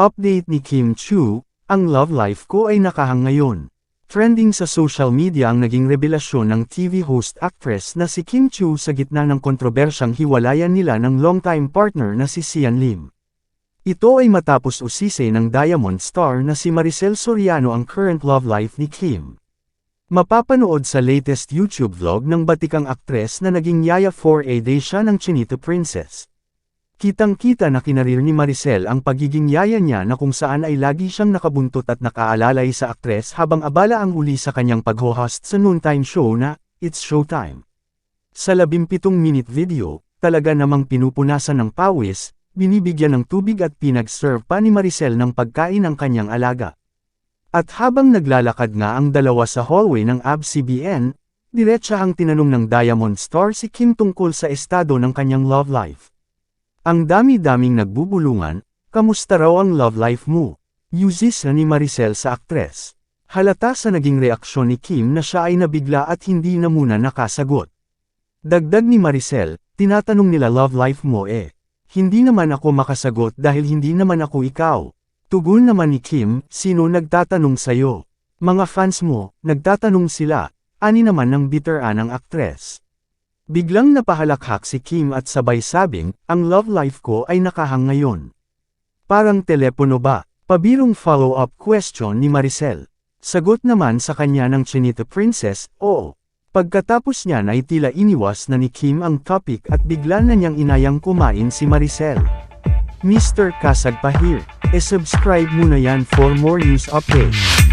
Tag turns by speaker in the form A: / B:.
A: Update ni Kim Chu, ang love life ko ay nakahang ngayon. Trending sa social media ang naging revelasyon ng TV host actress na si Kim Chu sa gitna ng kontrobersyang hiwalayan nila ng longtime partner na si Sian Lim. Ito ay matapos usise ng Diamond Star na si Maricel Soriano ang current love life ni Kim. Mapapanood sa latest YouTube vlog ng batikang aktres na naging yaya for a day siya ng Chinito Princess. Kitang-kita na kinarir ni Maricel ang pagiging yaya niya na kung saan ay lagi siyang nakabuntot at nakaalalay sa aktres habang abala ang uli sa kanyang pag-host sa noontime show na, It's Showtime. Sa 17-minute video, talaga namang pinupunasan ng pawis, binibigyan ng tubig at pinag-serve pa ni Maricel ng pagkain ang kanyang alaga. At habang naglalakad nga ang dalawa sa hallway ng ABS-CBN, diretsa ang tinanong ng Diamond Star si Kim tungkol sa estado ng kanyang love life. Ang dami-daming nagbubulungan, kamusta raw ang love life mo? Uses na ni Maricel sa aktres. Halata sa naging reaksyon ni Kim na siya ay nabigla at hindi na muna nakasagot. Dagdag ni Maricel, tinatanong nila love life mo eh. Hindi naman ako makasagot dahil hindi naman ako ikaw. Tugon naman ni Kim, sino nagtatanong sa'yo? Mga fans mo, nagtatanong sila, ani naman ng bitteran ng aktres. Biglang napahalakhak si Kim at sabay sabing, ang love life ko ay nakahang ngayon. Parang telepono ba? Pabirong follow-up question ni Maricel. Sagot naman sa kanya ng Chinita Princess, oo. Pagkatapos niyan ay tila iniwas na ni Kim ang topic at bigla na niyang inayang kumain si Maricel. Mr. Kasag pa here. E-subscribe muna yan for more news updates.